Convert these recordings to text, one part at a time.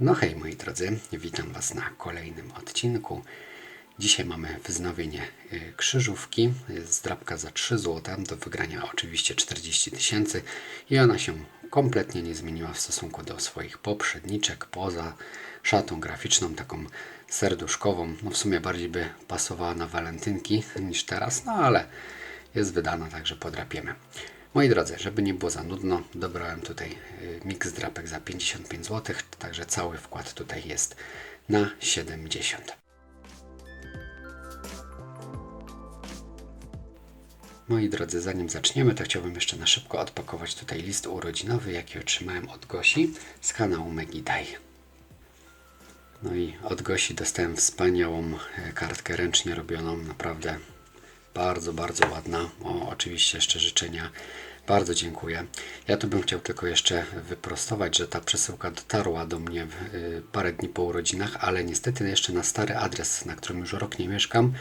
No hej moi drodzy, witam Was na kolejnym odcinku. Dzisiaj mamy wznowienie y, krzyżówki, zdrabka za 3 zł, do wygrania oczywiście 40 tysięcy i ona się kompletnie nie zmieniła w stosunku do swoich poprzedniczek, poza szatą graficzną, taką serduszkową, no w sumie bardziej by pasowała na walentynki niż teraz, no ale jest wydana, także podrapiemy. Moi drodzy, żeby nie było za nudno, dobrałem tutaj y, miks drapek za 55 zł, także cały wkład tutaj jest na 70. Moi drodzy, zanim zaczniemy, to chciałbym jeszcze na szybko odpakować tutaj list urodzinowy, jaki otrzymałem od Gosi z kanału Megidaj. No i od Gosi dostałem wspaniałą e, kartkę ręcznie robioną, naprawdę bardzo, bardzo ładna. O, oczywiście jeszcze życzenia. Bardzo dziękuję. Ja tu bym chciał tylko jeszcze wyprostować, że ta przesyłka dotarła do mnie y, parę dni po urodzinach, ale niestety jeszcze na stary adres, na którym już rok nie mieszkam,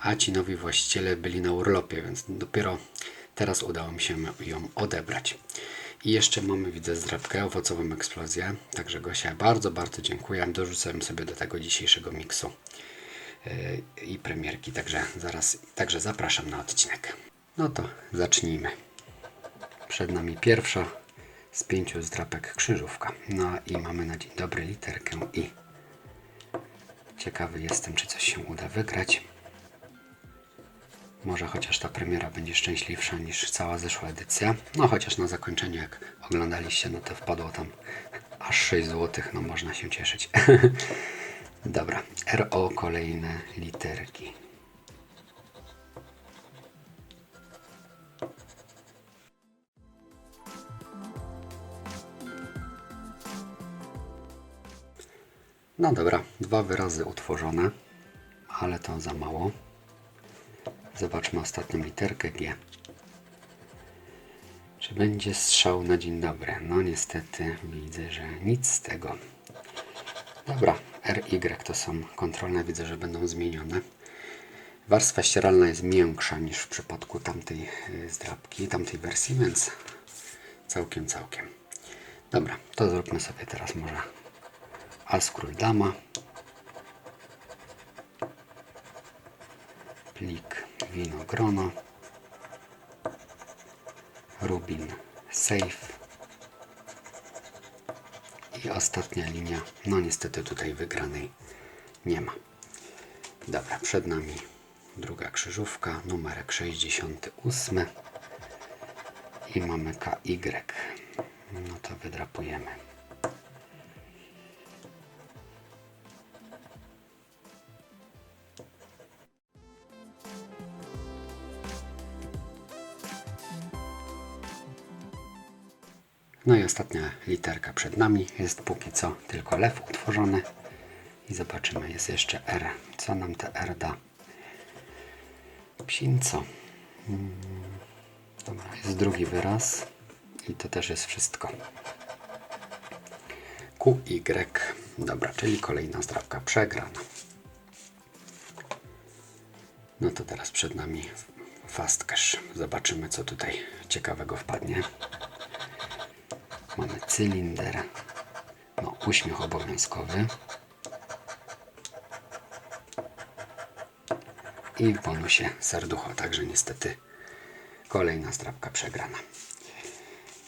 a ci nowi właściciele byli na urlopie, więc dopiero teraz udało mi się ją odebrać. I jeszcze mamy, widzę, zdrabkę, owocową eksplozję. Także Gosia, bardzo, bardzo dziękuję. Dorzucałem sobie do tego dzisiejszego miksu i premierki, także zaraz, także zapraszam na odcinek. No to zacznijmy. Przed nami pierwsza z pięciu zdrapek krzyżówka. No i mamy na dzień dobry literkę I. Ciekawy jestem, czy coś się uda wygrać. Może chociaż ta premiera będzie szczęśliwsza niż cała zeszła edycja. No chociaż na zakończenie, jak oglądaliście, no to wpadło tam aż 6 zł. No można się cieszyć. Dobra, RO kolejne literki. No dobra, dwa wyrazy utworzone, ale to za mało. Zobaczmy ostatnią literkę G. Czy będzie strzał na dzień dobry? No niestety widzę, że nic z tego. Dobra, RY to są kontrolne, widzę, że będą zmienione. Warstwa ścieralna jest miększa niż w przypadku tamtej y, zdrabki, tamtej wersji, więc całkiem, całkiem. Dobra, to zróbmy sobie teraz może As król dama. Plik winogrono. Rubin safe. I ostatnia linia. No niestety tutaj wygranej nie ma. Dobra, przed nami druga krzyżówka, numerek 68. I mamy KY. No to wydrapujemy. No i ostatnia literka przed nami. Jest póki co tylko lew utworzony. I zobaczymy, jest jeszcze R. Co nam te R da? Psinco. Mm, Dobra, jest drugi wyraz. I to też jest wszystko. QY. Dobra, czyli kolejna zdrawka przegrana. No to teraz przed nami fast cash. Zobaczymy, co tutaj ciekawego wpadnie. Mamy cylinder. No, uśmiech obowiązkowy. I w bonusie serducho, także niestety kolejna zdrabka przegrana.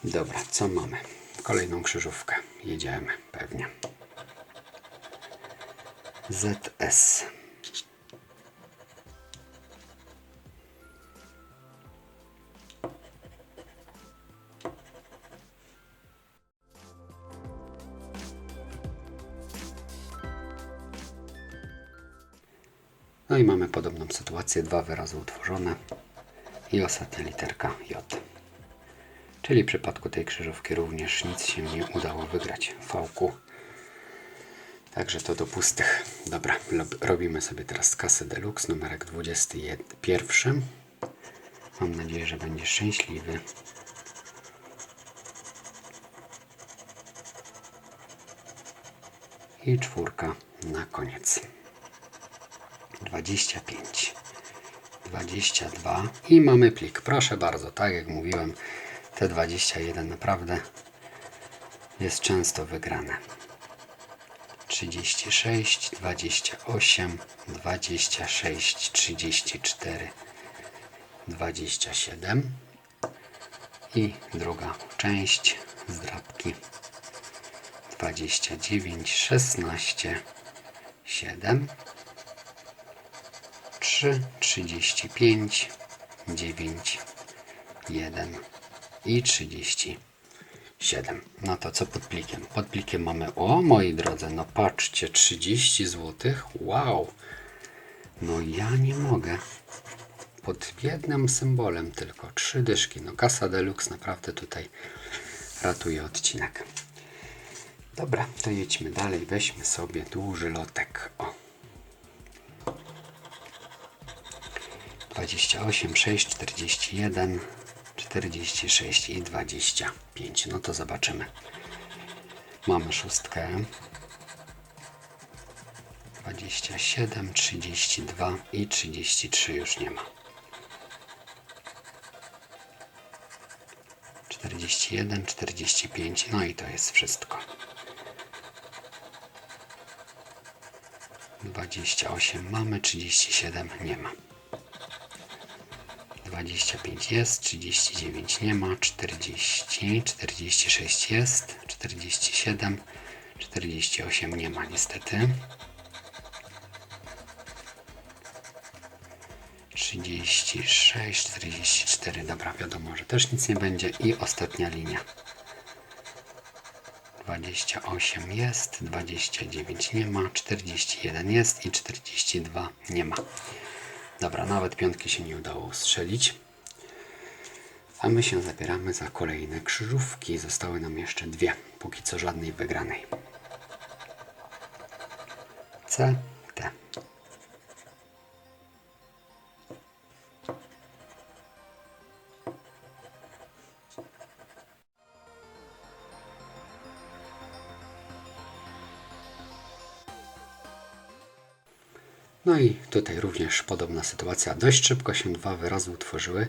Dobra, co mamy? Kolejną krzyżówkę. Jedziemy pewnie. ZS. No i mamy podobną sytuację, dwa wyrazy utworzone i ostatnia literka J. Czyli w przypadku tej krzyżówki również nic się nie udało wygrać w fałku. Także to do pustych. Dobra, robimy sobie teraz kasę deluxe, numerek 21. Mam nadzieję, że będzie szczęśliwy. I czwórka na koniec. 25, 22 i mamy plik. Proszę bardzo, tak jak mówiłem, te 21 naprawdę jest często wygrane. 36, 28, 26, 34, 27 i druga część zdrabki. 29, 16, 7, 3, 35, 9, 1 i 37. No to co pod plikiem? Pod plikiem mamy, o moi drodzy, no patrzcie, 30 zł. Wow! No ja nie mogę. Pod jednym symbolem tylko. Trzy dyszki. No kasa deluxe naprawdę tutaj ratuje odcinek. Dobra, to jedźmy dalej. Weźmy sobie duży lotek. O. 28, 6, 41, 46 i 25. No to zobaczymy. Mamy szóstkę. 27, 32 i 33 już nie ma. 41, 45, no i to jest wszystko. 28 mamy, 37 nie ma. 25 jest, 39 nie ma, 40, 46 jest, 47, 48 nie ma niestety. 36, 44, dobra, wiadomo, że też nic nie będzie. I ostatnia linia. 28 jest, 29 nie ma, 41 jest i 42 nie ma. Dobra, nawet piątki się nie udało ustrzelić. A my się zabieramy za kolejne krzyżówki. Zostały nam jeszcze dwie, póki co żadnej wygranej. C, No i tutaj również podobna sytuacja. Dość szybko się dwa wyrazy utworzyły,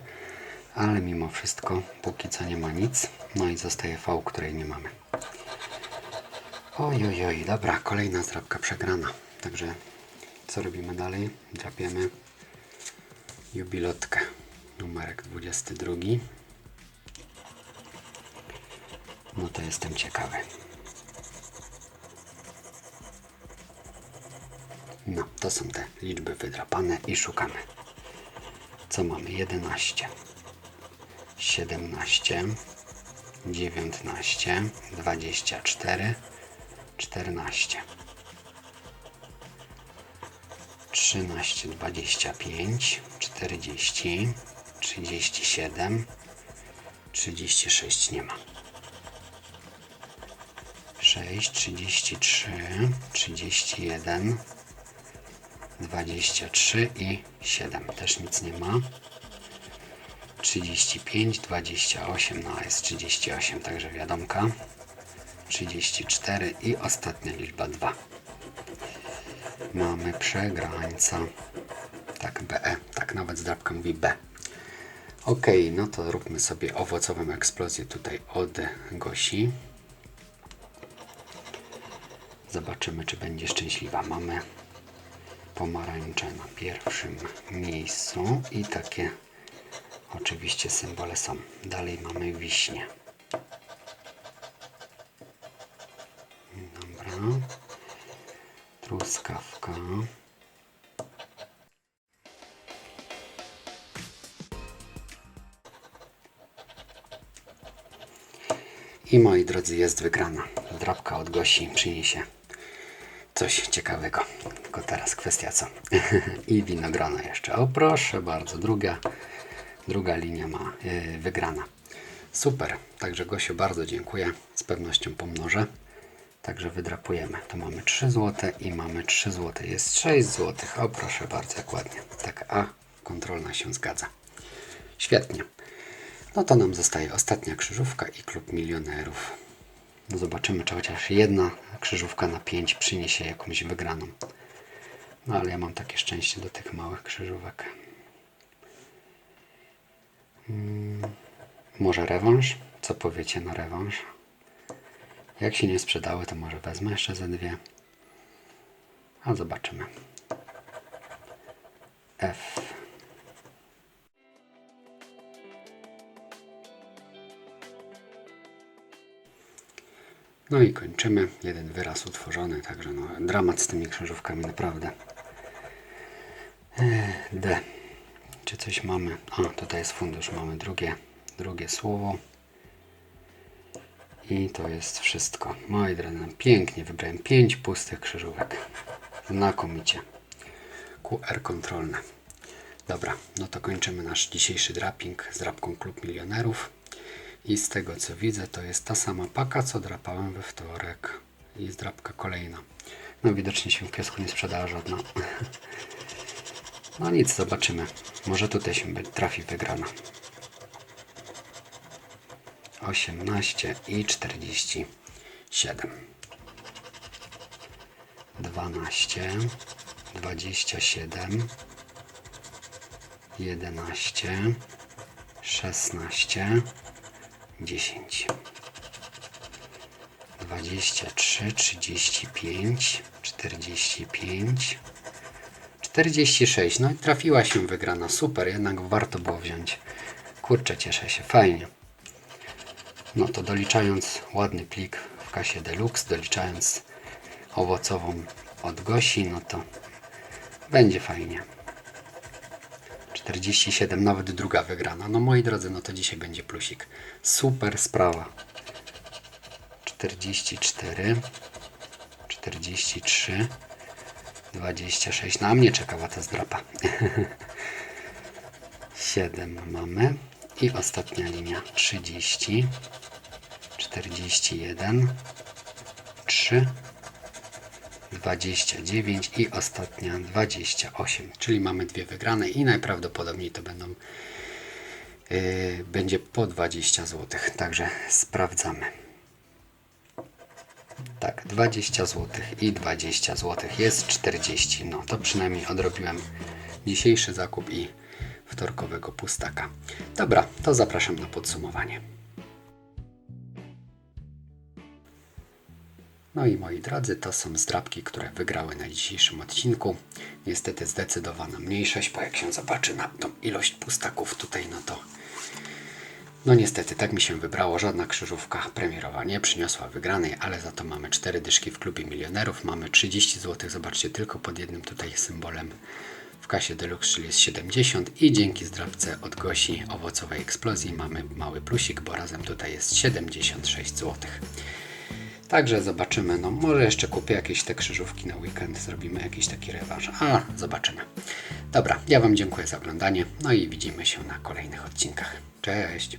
ale mimo wszystko póki co nie ma nic. No i zostaje V, której nie mamy. Oj, oj, oj, dobra, kolejna zdrabka przegrana. Także co robimy dalej? Drapiemy jubilotkę. Numerek 22. No to jestem ciekawy. No, to są te liczby wydrapane i szukamy. Co mamy? 11, 17, 19, 24, 14, 13, 25, 40, 37, 36 nie ma. 6, 33, 31, 23 i 7 też nic nie ma. 35, 28 no jest 38 także wiadomka. 34 i ostatnia liczba 2 mamy przegrańca. Tak BE, tak nawet zdrabka mówi B. Ok, no to róbmy sobie owocową eksplozję tutaj od Gosi. Zobaczymy czy będzie szczęśliwa. Mamy pomarańcze na pierwszym miejscu i takie oczywiście symbole są. Dalej mamy wiśnie. Dobra. Truskawka. I moi drodzy, jest wygrana. Drapka od Gosi przyniesie coś ciekawego. Tylko teraz kwestia co. I winogrona jeszcze. O proszę bardzo, druga, druga linia ma yy, wygrana. Super. Także Gosiu bardzo dziękuję. Z pewnością pomnożę. Także wydrapujemy. Tu mamy 3 zł i mamy 3 zł. Jest 6 zł. O proszę bardzo, jak ładnie. Tak, a kontrolna się zgadza. Świetnie. No to nam zostaje ostatnia krzyżówka i klub milionerów. Zobaczymy, czy chociaż jedna krzyżówka na 5 przyniesie jakąś wygraną. No ale ja mam takie szczęście do tych małych krzyżówek. Hmm, może rewanż? Co powiecie na rewanż? Jak się nie sprzedały, to może wezmę jeszcze ze dwie. A zobaczymy. F. No i kończymy. Jeden wyraz utworzony, także no, dramat z tymi krzyżówkami, naprawdę. Ech, D. Czy coś mamy? A, tutaj jest fundusz. Mamy drugie, drugie słowo. I to jest wszystko. Moi drodzy, no, pięknie wybrałem. Pięć pustych krzyżówek. Znakomicie. QR kontrolne. Dobra, no to kończymy nasz dzisiejszy draping z drapką Klub Milionerów. I z tego co widzę, to jest ta sama paka, co drapałem we wtorek. I jest drapka kolejna. No widocznie się w kiosku nie sprzedała żadna. No nic, zobaczymy. Może tutaj się trafi wygrana. 18 i 47. 12, 27, 11, 16, 10, 23, 35, 45, 46. No i trafiła się wygrana. Super, jednak warto było wziąć. Kurczę, cieszę się, fajnie. No to doliczając ładny plik w kasie Deluxe, doliczając owocową od Gosi, no to będzie fajnie. 47, nawet druga wygrana. No moi drodzy, no to dzisiaj będzie plusik. Super sprawa. 44, 43, 26. Na mnie czekała ta zdrapa. 7 mamy. I ostatnia linia 30, 41, 3, 29 i ostatnia 28. Czyli mamy dwie wygrane i najprawdopodobniej to będą yy, będzie po 20 zł. Także sprawdzamy. Tak, 20 zł i 20 zł jest 40. No to przynajmniej odrobiłem dzisiejszy zakup i wtorkowego pustaka. Dobra, to zapraszam na podsumowanie. No i moi drodzy, to są zdrabki, które wygrały na dzisiejszym odcinku. Niestety zdecydowana mniejszość, bo jak się zobaczy na tą ilość pustaków tutaj, no to no niestety, tak mi się wybrało. Żadna krzyżówka premierowa nie przyniosła wygranej, ale za to mamy cztery dyszki w klubie milionerów. Mamy 30 zł, zobaczcie, tylko pod jednym tutaj symbolem w kasie Deluxe, czyli jest 70 i dzięki zdrawce od Gosi owocowej eksplozji mamy mały plusik, bo razem tutaj jest 76 zł. Także zobaczymy, no może jeszcze kupię jakieś te krzyżówki na weekend, zrobimy jakiś taki rewanż, a zobaczymy. Dobra, ja Wam dziękuję za oglądanie, no i widzimy się na kolejnych odcinkach. Cześć!